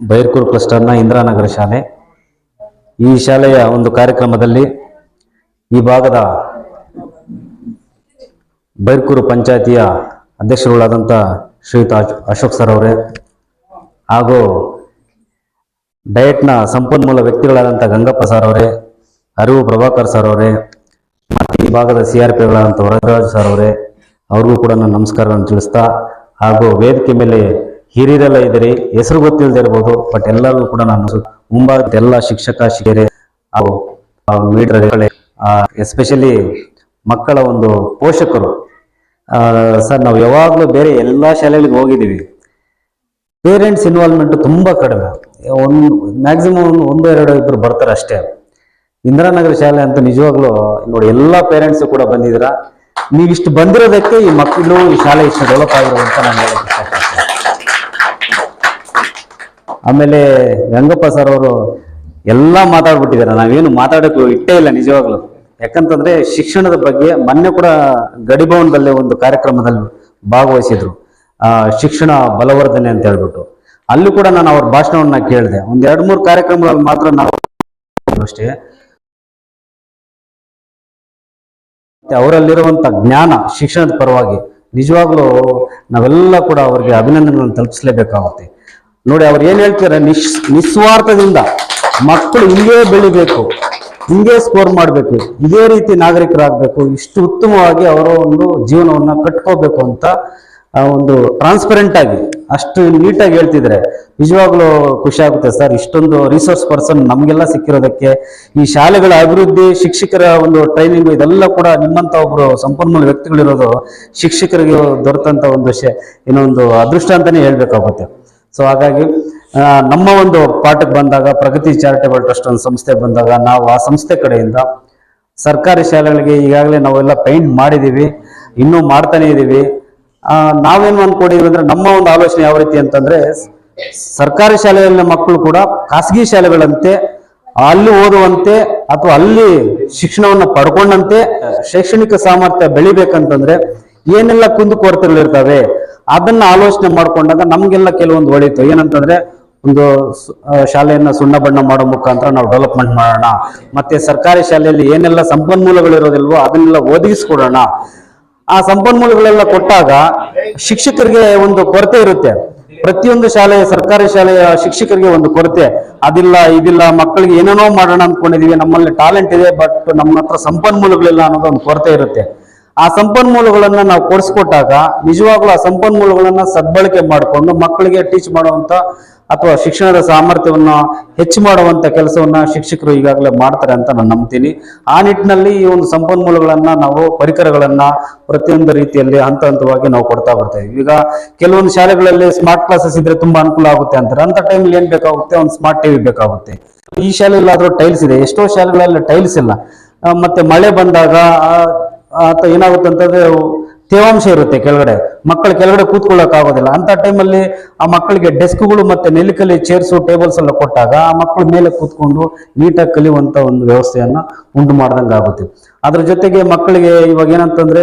ಬೈರ್ಕೂರು ಕ್ಲಸ್ಟರ್ನ ಇಂದಿರಾನಗರ ಶಾಲೆ. ಈ ಶಾಲೆಯ ಒಂದು ಕಾರ್ಯಕ್ರಮದಲ್ಲಿ ಈ ಭಾಗದ ಬೈರ್ಕೂರು ಪಂಚಾಯತಿಯ ಅಧ್ಯಕ್ಷರುಗಳಾದಂಥ ಶ್ರೀಯುತ ಅಶೋಕ್ ಸರ್ ಅವರೇ ಹಾಗೂ ಡಯಟ್ನ ಸಂಪನ್ಮೂಲ ವ್ಯಕ್ತಿಗಳಾದಂಥ ಗಂಗಪ್ಪ ಸರ್ ಅವರೇ ಅರಿವು ಪ್ರಭಾಕರ್ ಸರ್ ಅವರೇ, ಮತ್ತು ಈ ಭಾಗದ ಸಿ ಆರ್ ಪಿಗಳಾದಂಥ ವರದರಾಜ್ ಸರ್ ಅವರೇ, ಅವ್ರಿಗೂ ಕೂಡ ನಾನು ನಮಸ್ಕಾರಗಳನ್ನು ತಿಳಿಸ್ತಾ ಹಾಗೂ ವೇದಿಕೆ ಮೇಲೆ ಹಿರಿಯರೆಲ್ಲ ಇದ್ದೀರಿ ಹೆಸರು ಗೊತ್ತಿಲ್ಲದೆ ಇರ್ಬೋದು ಬಟ್ ಎಲ್ಲರೂ ಕೂಡ ನಾನು ಮುಂಭಾಗದ ಎಲ್ಲ ಶಿಕ್ಷಕ, ಶಿಕ್ಷಕರೇ ಎಸ್ಪೆಷಲಿ ಮಕ್ಕಳ ಒಂದು ಪೋಷಕರು. ಸರ್, ನಾವು ಯಾವಾಗಲೂ ಬೇರೆ ಎಲ್ಲ ಶಾಲೆಗಳಿಗೆ ಹೋಗಿದ್ದೀವಿ. ಪೇರೆಂಟ್ಸ್ ಇನ್ವಾಲ್ವ್ಮೆಂಟ್ ತುಂಬಾ ಕಡಿಮೆ. ಒಂದು ಮ್ಯಾಕ್ಸಿಮಮ್ ಒಂದು ಎರಡು ಇಬ್ಬರು ಬರ್ತಾರೆ ಅಷ್ಟೇ. ಇಂದಿರಾನಗರ ಶಾಲೆ ಅಂತ ನಿಜವಾಗ್ಲೂ ನೋಡಿ ಎಲ್ಲಾ ಪೇರೆಂಟ್ಸ್ ಕೂಡ ಬಂದಿದ್ದೀರಾ. ನೀವಿಷ್ಟು ಬಂದಿರೋದಕ್ಕೆ ಈ ಮಕ್ಕಳು ಈ ಶಾಲೆ ಇಷ್ಟು ಡೆವಲಪ್ ಆಗಿರೋದು ಅಂತ ನಾನು ಹೇಳಕ್ ಇಷ್ಟಪಡ್ತೀನಿ. ಆಮೇಲೆ ರಂಗಪ್ಪ ಸರ್ ಅವರು ಎಲ್ಲ ಮಾತಾಡ್ಬಿಟ್ಟಿದ್ದಾರೆ. ನಾವೇನು ಮಾತಾಡೋಕೆ ಇಟ್ಟೇ ಇಲ್ಲ ನಿಜವಾಗ್ಲು. ಯಾಕಂತಂದ್ರೆ ಶಿಕ್ಷಣದ ಬಗ್ಗೆ ಮೊನ್ನೆ ಕೂಡ ಗಡಿಭವನದಲ್ಲಿ ಒಂದು ಕಾರ್ಯಕ್ರಮದಲ್ಲಿ ಭಾಗವಹಿಸಿದ್ರು. ಆ, ಶಿಕ್ಷಣ ಬಲವರ್ಧನೆ ಅಂತ ಹೇಳ್ಬಿಟ್ಟು. ಅಲ್ಲೂ ಕೂಡ ನಾನು ಅವ್ರ ಭಾಷಣವನ್ನ ಕೇಳಿದೆ. ಒಂದ್ ಎರಡ್ ಮೂರು ಕಾರ್ಯಕ್ರಮಗಳಲ್ಲಿ ಮಾತ್ರ ನಾವು ಅಷ್ಟೇ. ಅವರಲ್ಲಿರುವಂತ ಜ್ಞಾನ ಶಿಕ್ಷಣದ ಪರವಾಗಿ ನಿಜವಾಗ್ಲೂ ನಾವೆಲ್ಲ ಕೂಡ ಅವರಿಗೆ ಅಭಿನಂದನೆಗಳನ್ನು ತಲುಪಿಸಲೇಬೇಕಾಗುತ್ತೆ. ನೋಡಿ ಅವ್ರು ಏನ್ ಹೇಳ್ತಾರೆ? ನಿಸ್ವಾರ್ಥದಿಂದ ಮಕ್ಕಳು ಹಿಂಗೇ ಬೆಳಿಬೇಕು, ಹಿಂಗೇ ಸ್ಕೋರ್ ಮಾಡಬೇಕು, ಇದೇ ರೀತಿ ನಾಗರಿಕರಾಗಬೇಕು, ಇಷ್ಟು ಉತ್ತಮವಾಗಿ ಅವರ ಒಂದು ಜೀವನವನ್ನ ಕಟ್ಕೋಬೇಕು ಅಂತ ಒಂದು ಟ್ರಾನ್ಸ್ಪರೆಂಟ್ ಆಗಿ, ಅಷ್ಟು ನೀಟಾಗಿ ಹೇಳ್ತಿದ್ರೆ ನಿಜವಾಗ್ಲೂ ಖುಷಿ ಆಗುತ್ತೆ ಸರ್, ಇಷ್ಟೊಂದು ರಿಸೋರ್ಸ್ ಪರ್ಸನ್ ನಮಗೆಲ್ಲ ಸಿಕ್ಕಿರೋದಕ್ಕೆ, ಈ ಶಾಲೆಗಳ ಅಭಿವೃದ್ಧಿ, ಶಿಕ್ಷಕರ ಒಂದು ಟ್ರೈನಿಂಗ್ ಇದೆಲ್ಲ ಕೂಡ ನಿಮ್ಮಂತ ಒಬ್ರು ಸಂಪನ್ಮೂಲ ವ್ಯಕ್ತಿಗಳಿರೋದು ಶಿಕ್ಷಕರಿಗೆ ದೊರೆತಂತ ಒಂದು ಏನೋ ಇನ್ನೊಂದು ಅದೃಷ್ಟ ಅಂತಾನೆ ಹೇಳ್ಬೇಕಾಗುತ್ತೆ. ಸೊ ಹಾಗಾಗಿ ನಮ್ಮ ಒಂದು ಪಾಠಕ್ಕೆ ಬಂದಾಗ, ಪ್ರಗತಿ ಚಾರಿಟೇಬಲ್ ಟ್ರಸ್ಟ್ ಒಂದು ಸಂಸ್ಥೆ ಬಂದಾಗ, ನಾವು ಆ ಸಂಸ್ಥೆ ಕಡೆಯಿಂದ ಸರ್ಕಾರಿ ಶಾಲೆಗಳಿಗೆ ಈಗಾಗಲೇ ನಾವೆಲ್ಲ ಪೇಂಟ್ ಮಾಡಿದ್ದೀವಿ, ಇನ್ನೂ ಮಾಡ್ತಾನೆ ಇದ್ದೀವಿ ನಾವೇನು ಅಂದ್ಕೊಂಡಿದ್ವಿ ಅಂದ್ರೆ, ನಮ್ಮ ಒಂದು ಆಲೋಚನೆ ಯಾವ ರೀತಿ ಅಂತಂದ್ರೆ, ಸರ್ಕಾರಿ ಶಾಲೆಯಲ್ಲಿನ ಮಕ್ಕಳು ಕೂಡ ಖಾಸಗಿ ಶಾಲೆಗಳಂತೆ, ಅಲ್ಲಿ ಓದುವಂತೆ ಅಥವಾ ಅಲ್ಲಿ ಶಿಕ್ಷಣವನ್ನು ಪಡ್ಕೊಂಡಂತೆ, ಶೈಕ್ಷಣಿಕ ಸಾಮರ್ಥ್ಯ ಬೆಳಿಬೇಕಂತಂದ್ರೆ ಏನೆಲ್ಲ ಕುಂದುಕೊರತೆಗಳಿರ್ತವೆ ಅದನ್ನ ಆಲೋಚನೆ ಮಾಡ್ಕೊಂಡಾಗ ನಮ್ಗೆಲ್ಲ ಕೆಲವೊಂದು ಒಳಿತು ಏನಂತಂದ್ರೆ ಒಂದು ಶಾಲೆಯನ್ನ ಸುಣ್ಣ ಬಣ್ಣ ಮಾಡೋ ಮುಖಾಂತರ ನಾವು ಡೆವಲಪ್ಮೆಂಟ್ ಮಾಡೋಣ. ಮತ್ತೆ ಸರ್ಕಾರಿ ಶಾಲೆಯಲ್ಲಿ ಏನೆಲ್ಲ ಸಂಪನ್ಮೂಲಗಳಿರೋದಿಲ್ವೋ ಅದನ್ನೆಲ್ಲ ಒದಗಿಸ್ಕೊಡೋಣ. ಆ ಸಂಪನ್ಮೂಲಗಳೆಲ್ಲ ಕೊಟ್ಟಾಗ ಶಿಕ್ಷಕರಿಗೆ ಒಂದು ಕೊರತೆ ಇರುತ್ತೆ. ಪ್ರತಿಯೊಂದು ಶಾಲೆಯ ಸರ್ಕಾರಿ ಶಾಲೆಯ ಶಿಕ್ಷಕರಿಗೆ ಒಂದು ಕೊರತೆ. ಅದಿಲ್ಲ, ಇದಿಲ್ಲ, ಮಕ್ಕಳಿಗೆ ಏನೇನೋ ಮಾಡೋಣ ಅನ್ಕೊಂಡಿದೀವಿ, ನಮ್ಮಲ್ಲಿ ಟ್ಯಾಲೆಂಟ್ ಇದೆ ಬಟ್ ನಮ್ಮ ಹತ್ರ ಸಂಪನ್ಮೂಲಗಳಿಲ್ಲ ಅನ್ನೋದು ಒಂದು ಕೊರತೆ ಇರುತ್ತೆ. ಆ ಸಂಪನ್ಮೂಲಗಳನ್ನ ನಾವು ಕೊಡಿಸ್ಕೊಟ್ಟಾಗ ನಿಜವಾಗ್ಲೂ ಆ ಸಂಪನ್ಮೂಲಗಳನ್ನ ಸದ್ಬಳಕೆ ಮಾಡಿಕೊಂಡು ಮಕ್ಕಳಿಗೆ ಟೀಚ್ ಮಾಡುವಂತ ಅಥವಾ ಶಿಕ್ಷಣದ ಸಾಮರ್ಥ್ಯವನ್ನ ಹೆಚ್ಚು ಮಾಡುವಂತ ಕೆಲಸವನ್ನ ಶಿಕ್ಷಕರು ಈಗಾಗಲೇ ಮಾಡ್ತಾರೆ ಅಂತ ನಾನು ನಂಬ್ತೀನಿ. ಆ ನಿಟ್ಟಿನಲ್ಲಿ ಈ ಒಂದು ಸಂಪನ್ಮೂಲಗಳನ್ನ ನಾವು ಪರಿಕರಗಳನ್ನ ಪ್ರತಿಯೊಂದು ರೀತಿಯಲ್ಲಿ ಹಂತ ಹಂತವಾಗಿ ನಾವು ಕೊಡ್ತಾ ಬರ್ತೇವೆ ಈಗ ಕೆಲವೊಂದು ಶಾಲೆಗಳಲ್ಲಿ ಸ್ಮಾರ್ಟ್ ಕ್ಲಾಸಸ್ ಇದ್ರೆ ತುಂಬಾ ಅನುಕೂಲ ಆಗುತ್ತೆ ಅಂತಾರೆ. ಅಂತ ಟೈಮಲ್ಲಿ ಏನ್ ಬೇಕಾಗುತ್ತೆ? ಒಂದು ಸ್ಮಾರ್ಟ್ ಟಿವಿ ಬೇಕಾಗುತ್ತೆ. ಈ ಶಾಲೆಯಲ್ಲಾದ್ರೂ ಟೈಲ್ಸ್ ಇದೆ. ಎಷ್ಟೋ ಶಾಲೆಗಳಲ್ಲಿ ಟೈಲ್ಸ್ ಇಲ್ಲ. ಮತ್ತೆ ಮಳೆ ಬಂದಾಗ ಆ, ಅಥವಾ ಏನಾಗುತ್ತೆ ಅಂತಂದ್ರೆ ತೇವಾಂಶ ಇರುತ್ತೆ ಕೆಳಗಡೆ. ಮಕ್ಕಳು ಕೆಳಗಡೆ ಕೂತ್ಕೊಳ್ಳಕ್ ಆಗೋದಿಲ್ಲ ಅಂತ ಟೈಮಲ್ಲಿ ಆ ಮಕ್ಕಳಿಗೆ ಡೆಸ್ಕ್ಗಳು ಮತ್ತೆ ನೆಲಕಲ್ಲಿ ಚೇರ್ಸು ಟೇಬಲ್ಸ್ ಎಲ್ಲ ಕೊಟ್ಟಾಗ ಆ ಮಕ್ಕಳು ಮೇಲೆ ಕೂತ್ಕೊಂಡು ನೀಟಾಗಿ ಕಲಿಯುವಂತ ಒಂದು ವ್ಯವಸ್ಥೆಯನ್ನ ಉಂಟು ಮಾಡ್ದಂಗೆ ಆಗುತ್ತೆ. ಅದ್ರ ಜೊತೆಗೆ ಮಕ್ಕಳಿಗೆ ಇವಾಗ ಏನಂತಂದ್ರೆ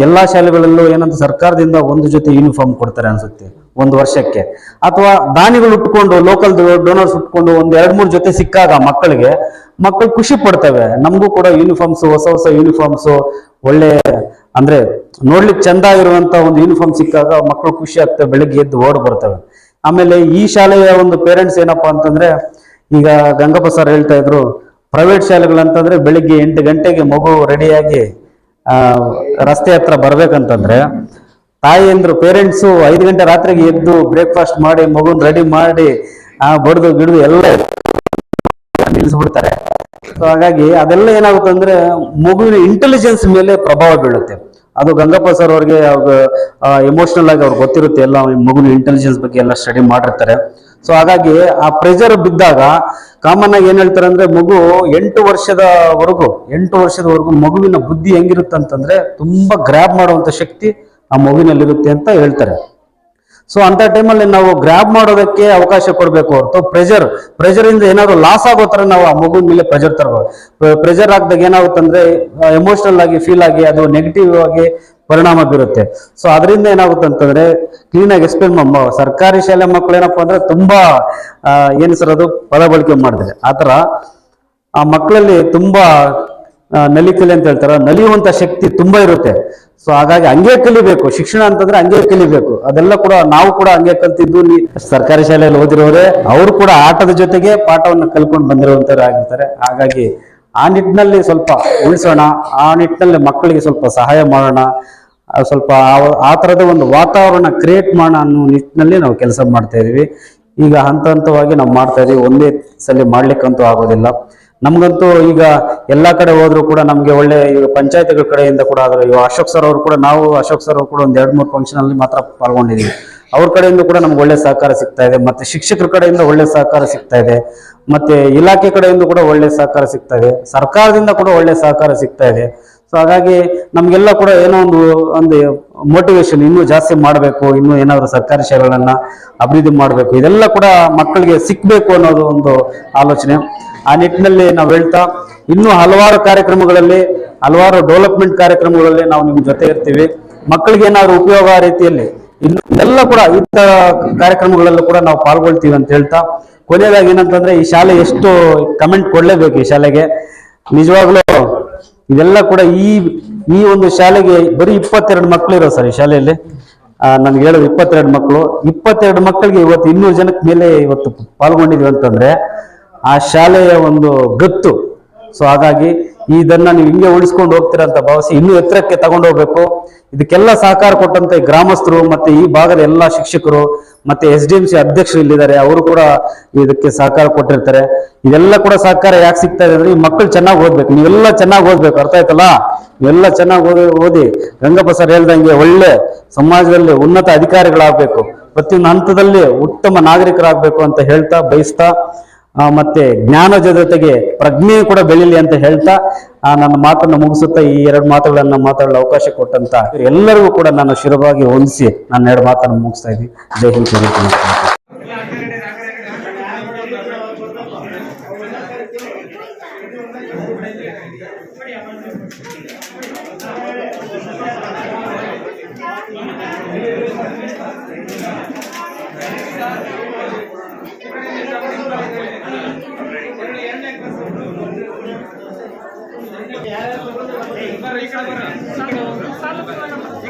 ಎಲ್ಲಾ ಶಾಲೆಗಳಲ್ಲೂ ಏನಂತ ಸರ್ಕಾರದಿಂದ ಒಂದು ಜೊತೆ ಯೂನಿಫಾರ್ಮ್ ಕೊಡ್ತಾರೆ ಅನ್ಸುತ್ತೆ. ಒಂದು ವರ್ಷಕ್ಕೆ. ಅಥವಾ ದಾನಿಗಳು ಉಟ್ಕೊಂಡು ಲೋಕಲ್ ಡೋನರ್ಸ್ ಉಟ್ಕೊಂಡು ಒಂದ್ ಎರಡ್ ಮೂರು ಜೊತೆ ಸಿಕ್ಕಾಗ ಮಕ್ಕಳಿಗೆ, ಮಕ್ಕಳು ಖುಷಿ ಪಡ್ತವೆ. ನಮಗೂ ಕೂಡ ಯೂನಿಫಾರ್ಮ್ಸ್ ಹೊಸ ಹೊಸ ಯೂನಿಫಾರ್ಮ್ಸ್ ಒಳ್ಳೆ ಅಂದ್ರೆ ನೋಡ್ಲಿಕ್ಕೆ ಚಂದ ಇರುವಂತ ಒಂದು ಯೂನಿಫಾರ್ಮ್ ಸಿಕ್ಕಾಗ ಮಕ್ಕಳು ಖುಷಿ ಆಗ್ತವೆ, ಬೆಳಿಗ್ಗೆ ಎದ್ದು ಓಡ್ ಬರ್ತವೆ. ಆಮೇಲೆ ಈ ಶಾಲೆಯ ಒಂದು ಪೇರೆಂಟ್ಸ್ ಏನಪ್ಪಾ ಅಂತಂದ್ರೆ, ಈಗ ಗಂಗಪ್ಪ ಸರ್ ಹೇಳ್ತಾ ಇದ್ರು ಪ್ರೈವೇಟ್ ಶಾಲೆಗಳಂತಂದ್ರೆ ಬೆಳಿಗ್ಗೆ ಎಂಟು ಗಂಟೆಗೆ ಮಗು ರೆಡಿಯಾಗಿ ಆ, ರಸ್ತೆ ಹತ್ರ ಬರ್ಬೇಕಂತಂದ್ರೆ ತಾಯಿಯಂದ್ರು ಪೇರೆಂಟ್ಸು ಐದು ಗಂಟೆ ರಾತ್ರಿಗೆ ಎದ್ದು ಬ್ರೇಕ್ಫಾಸ್ಟ್ ಮಾಡಿ, ಮಗುನ್ ರೆಡಿ ಮಾಡಿ, ಆ, ಬಡ್ದು ಗಿಡ್ದು ಎಲ್ಲ ನಿಲ್ಲಿಸ್ಬಿಡ್ತಾರೆ ಸೊ ಹಾಗಾಗಿ ಅದೆಲ್ಲ ಏನಾಗುತ್ತೆ ಅಂದ್ರೆ ಮಗುವಿನ ಇಂಟೆಲಿಜೆನ್ಸ್ ಮೇಲೆ ಪ್ರಭಾವ ಬೀಳುತ್ತೆ. ಅದು ಗಂಗಪ್ಪ ಸರ್ ಅವ್ರಿಗೆ ಅವ್ರ ಎಮೋಷನಲ್ ಆಗಿ ಅವ್ರಿಗೆ ಗೊತ್ತಿರುತ್ತೆ, ಎಲ್ಲ ಮಗುನ ಇಂಟೆಲಿಜೆನ್ಸ್ ಬಗ್ಗೆ ಎಲ್ಲ ಸ್ಟಡಿ ಮಾಡಿರ್ತಾರೆ. ಸೊ ಹಾಗಾಗಿ ಆ ಪ್ರೆಷರ್ ಬಿದ್ದಾಗ ಕಾಮನ್ ಆಗಿ ಏನ್ ಹೇಳ್ತಾರೆ ಅಂದ್ರೆ ಮಗು ಎಂಟು ವರ್ಷದವರೆಗೂ ಎಂಟು ವರ್ಷದವರೆಗೂ ಮಗುವಿನ ಬುದ್ಧಿ ಹೆಂಗಿರುತ್ತಂತಂದ್ರೆ ತುಂಬಾ ಗ್ರ್ಯಾಬ್ ಮಾಡುವಂತ ಶಕ್ತಿ ಆ ಮಗುವಿನಲ್ಲಿರುತ್ತೆ ಅಂತ ಹೇಳ್ತಾರೆ. ಸೊ ಅಂತ ಟೈಮಲ್ಲಿ ನಾವು ಗ್ರ್ಯಾಬ್ ಮಾಡೋದಕ್ಕೆ ಅವಕಾಶ ಕೊಡಬೇಕು ಹೊರತು ಪ್ರೆಷರ್ ಪ್ರೆಷರ್ ಇಂದ ಏನಾದ್ರು ಲಾಸ್ ಆಗೋ ತರ ನಾವು ಆ ಮಗುವಿನ ಮೇಲೆ ಪ್ರೆಷರ್ ತರಬೇಕು ಪ್ರೆಷರ್ ಹಾಕಿದಾಗ ಏನಾಗುತ್ತಂದ್ರೆ ಎಮೋಷನಲ್ ಆಗಿ ಫೀಲ್ ಆಗಿ ಅದು ನೆಗೆಟಿವ್ ಆಗಿ ಪರಿಣಾಮ ಬೀರುತ್ತೆ. ಸೊ ಅದರಿಂದ ಏನಾಗುತ್ತೆ ಅಂತಂದ್ರೆ ಕ್ಲೀನ್ ಆಗಿ ಎಕ್ಸ್ಪ್ಲೇನ್ ಸರ್ಕಾರಿ ಶಾಲೆ ಮಕ್ಕಳು ಏನಪ್ಪಾ ಅಂದ್ರೆ ತುಂಬಾ ಏನು ಸರ್ ಅದು ಪದ ಬಳಕೆ ಮಾಡಿದೆ ಆತರ ಆ ಮಕ್ಕಳಲ್ಲಿ ತುಂಬಾ ನಲಿಕಲಿ ಅಂತ ಹೇಳ್ತಾರ. ನಲಿಯುವಂತ ಶಕ್ತಿ ತುಂಬಾ ಇರುತ್ತೆ. ಸೊ ಹಾಗಾಗಿ ಹಂಗೆ ಕಲಿಬೇಕು. ಶಿಕ್ಷಣ ಅಂತಂದ್ರೆ ಹಂಗೆ ಕಲಿಬೇಕು. ಅದೆಲ್ಲ ಕೂಡ ನಾವು ಕೂಡ ಹಂಗೆ ಕಲ್ತಿದ್ದು ಸರ್ಕಾರಿ ಶಾಲೆಯಲ್ಲಿ ಓದಿರೋರೆ, ಅವರು ಕೂಡ ಆಟದ ಜೊತೆಗೆ ಪಾಠವನ್ನು ಕಲ್ಕೊಂಡು ಬಂದಿರುವಂತವ್ರು ಆಗಿರ್ತಾರೆ. ಹಾಗಾಗಿ ಆ ನಿಟ್ಟಿನಲ್ಲಿ ಸ್ವಲ್ಪ ಉಳಿಸೋಣ, ಆ ನಿಟ್ಟಿನಲ್ಲಿ ಮಕ್ಕಳಿಗೆ ಸ್ವಲ್ಪ ಸಹಾಯ ಮಾಡೋಣ ಸ್ವಲ್ಪ ಆ- ಆ ಥರದ ಒಂದು ವಾತಾವರಣ ಕ್ರಿಯೇಟ್ ಮಾಡೋಣ ಅನ್ನೋ ನಿಟ್ಟಿನಲ್ಲಿ ನಾವು ಕೆಲಸ ಮಾಡ್ತಾ ಇದೀವಿ. ಈಗ ಹಂತ ಹಂತವಾಗಿ ನಾವು ಮಾಡ್ತಾ ಇದೀವಿ. ಒಂದೇ ಸಲ ಮಾಡ್ಲಿಕ್ಕಂತೂ ಆಗೋದಿಲ್ಲ. ನಮ್ಗಂತೂ ಈಗ ಎಲ್ಲಾ ಕಡೆ ಹೋದ್ರು ಕೂಡ ನಮ್ಗೆ ಒಳ್ಳೆ ಈಗ ಪಂಚಾಯತ್ಗಳ ಕಡೆಯಿಂದ ಕೂಡ ಆದ್ರೆ ಇವಾಗ ಅಶೋಕ್ ಸರ್ ಅವರು ಕೂಡ ನಾವು ಅಶೋಕ್ ಸರ್ ಅವರು ಕೂಡ ಒಂದ್ ಎರಡ್, ಮೂರು ಫಂಕ್ಷನ್ ಅಲ್ಲಿ ಮಾತ್ರ ಪಾಲ್ಗೊಂಡಿದೀವಿ. ಅವ್ರ ಕಡೆಯಿಂದ ಕೂಡ ನಮ್ಗೆ ಒಳ್ಳೆ ಸಹಕಾರ ಸಿಗ್ತಾ ಇದೆ. ಮತ್ತೆ ಶಿಕ್ಷಕರ ಕಡೆಯಿಂದ ಒಳ್ಳೆ ಸಹಕಾರ ಸಿಗ್ತಾ ಇದೆ. ಮತ್ತೆ ಇಲಾಖೆ ಕಡೆಯಿಂದ ಕೂಡ ಒಳ್ಳೆ ಸಹಕಾರ ಸಿಗ್ತಾ ಇದೆ. ಸರ್ಕಾರದಿಂದ ಕೂಡ ಒಳ್ಳೆ ಸಹಕಾರ ಸಿಗ್ತಾ ಇದೆ. ಸೊ ಹಾಗಾಗಿ ನಮ್ಗೆಲ್ಲ ಕೂಡ ಏನೋ ಒಂದು ಒಂದು ಮೋಟಿವೇಶನ್ ಇನ್ನೂ ಜಾಸ್ತಿ ಮಾಡಬೇಕು, ಇನ್ನೂ ಏನಾದರೂ ಸರ್ಕಾರಿ ಶಾಲೆಗಳನ್ನ ಅಭಿವೃದ್ಧಿ ಮಾಡಬೇಕು, ಇದೆಲ್ಲ ಕೂಡ ಮಕ್ಕಳಿಗೆ ಸಿಕ್ಕಬೇಕು ಅನ್ನೋದು ಒಂದು ಆಲೋಚನೆ. ಆ ನಿಟ್ಟಿನಲ್ಲಿ ನಾವು ಹೇಳ್ತಾ, ಇನ್ನೂ ಹಲವಾರು ಕಾರ್ಯಕ್ರಮಗಳಲ್ಲಿ, ಹಲವಾರು ಡೆವಲಪ್ಮೆಂಟ್ ಕಾರ್ಯಕ್ರಮಗಳಲ್ಲಿ ನಾವು ನಿಮ್ ಜೊತೆ ಇರ್ತೀವಿ. ಮಕ್ಕಳಿಗೆ ಏನಾದ್ರು ಉಪಯೋಗ ರೀತಿಯಲ್ಲಿ, ಇನ್ನು ಎಲ್ಲ ಕೂಡ ಇಂಥ ಕಾರ್ಯಕ್ರಮಗಳಲ್ಲೂ ಕೂಡ ನಾವು ಪಾಲ್ಗೊಳ್ತೀವಿ ಅಂತ ಹೇಳ್ತಾ, ಕೊನೆಯದಾಗಿ ಏನಂತಂದ್ರೆ ಈ ಶಾಲೆ ಎಷ್ಟು ಕಮೆಂಟ್ ಕೊಡ್ಲೇಬೇಕು ಈ ಶಾಲೆಗೆ. ನಿಜವಾಗ್ಲೂ ಇದೆಲ್ಲ ಕೂಡ ಈ ಈ ಒಂದು ಶಾಲೆಗೆ ಬರೀ ಇಪ್ಪತ್ತೆರಡು ಮಕ್ಕಳು ಇರೋ ಸರ್ ಈ ಶಾಲೆಯಲ್ಲಿ. ನನ್ಗೆ ಹೇಳೋದು ಇಪ್ಪತ್ತೆರಡು ಮಕ್ಕಳು ಇಪ್ಪತ್ತೆರಡು ಮಕ್ಕಳಿಗೆ ಇವತ್ತು ಇನ್ನೂರು ಜನಕ್ಕೆ ಮೇಲೆ ಇವತ್ತು ಪಾಲ್ಗೊಂಡಿದ್ವಿ ಅಂತಂದ್ರೆ ಆ ಶಾಲೆಯ ಒಂದು ಗತ್ತು. ಸೊ ಹಾಗಾಗಿ ಇದನ್ನ ನೀವು ಹಿಂಗೆ ಉಳಿಸ್ಕೊಂಡು ಹೋಗ್ತೀರ ಅಂತ ಭಾವಿಸಿ ಇನ್ನೂ ಎತ್ತರಕ್ಕೆ ತಗೊಂಡೋಗ್ಬೇಕು ಇದಕ್ಕೆಲ್ಲ ಸಹಕಾರ ಕೊಟ್ಟಂತ ಗ್ರಾಮಸ್ಥರು ಮತ್ತೆ ಈ ಭಾಗದ ಎಲ್ಲ ಶಿಕ್ಷಕರು ಮತ್ತೆ ಎಸ್ ಡಿ ಎಂ ಸಿ ಅಧ್ಯಕ್ಷರು ಇಲ್ಲಿದ್ದಾರೆ. ಅವರು ಕೂಡ ಇದಕ್ಕೆ ಸಹಕಾರ ಕೊಟ್ಟಿರ್ತಾರೆ. ಇದೆಲ್ಲ ಕೂಡ ಸಹಕಾರ ಯಾಕೆ ಸಿಗ್ತಾ ಇದೆ ಅಂದ್ರೆ ಈ ಮಕ್ಕಳು ಚೆನ್ನಾಗಿ ಓದ್ಬೇಕು. ನೀವೆಲ್ಲ ಚೆನ್ನಾಗಿ ಓದ್ಬೇಕು. ಅರ್ಥ ಆಯ್ತಲ್ಲ? ನೀವೆಲ್ಲ ಚೆನ್ನಾಗಿ ಓದಿ ಓದಿ. ರಂಗಪ್ಪ ಸರ್ ಹೇಳ್ದಂಗೆ ಒಳ್ಳೆ ಸಮಾಜದಲ್ಲಿ ಉನ್ನತ ಅಧಿಕಾರಿಗಳಾಗಬೇಕು. ಪ್ರತಿಯೊಂದು ಹಂತದಲ್ಲಿ ಉತ್ತಮ ನಾಗರಿಕರಾಗಬೇಕು ಅಂತ ಹೇಳ್ತಾ ಬಯಸ್ತಾ ಮತ್ತೆ ಜ್ಞಾನದ ಜೊತೆಗೆ ಪ್ರಜ್ಞೆ ಕೂಡ ಬೆಳಿಲಿ ಅಂತ ಹೇಳ್ತಾ ನನ್ನ ಮಾತನ್ನು ಮುಗಿಸುತ್ತಾ ಈ ಎರಡು ಮಾತುಗಳನ್ನ ಮಾತಾಡಲು ಅವಕಾಶ ಕೊಟ್ಟಂತ ಎಲ್ಲರಿಗೂ ಕೂಡ ನಾನು ಶಿರವಾಗಿ ಹೊಂದಿಸಿ ನನ್ನ ಎರಡು ಮಾತನ್ನು ಮುಗಿಸ್ತಾ ಇದ್ದೀನಿ. ಜೈ ಹಿಂದ್.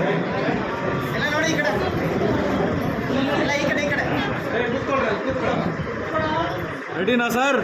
ಕಡೆ ಬರ್ರ ಈ ಕಡೆ ತಗೊಳ್ಳಿ ಶಾಲೆ ಮಕ್ಕಳು ಕೂತ್ಕೊಳ್ರಿ ಮಕ್ಕಳೇ ಇಲ್ಲೆಲ್ಲ ರೆಡಿನಾ ಸರ್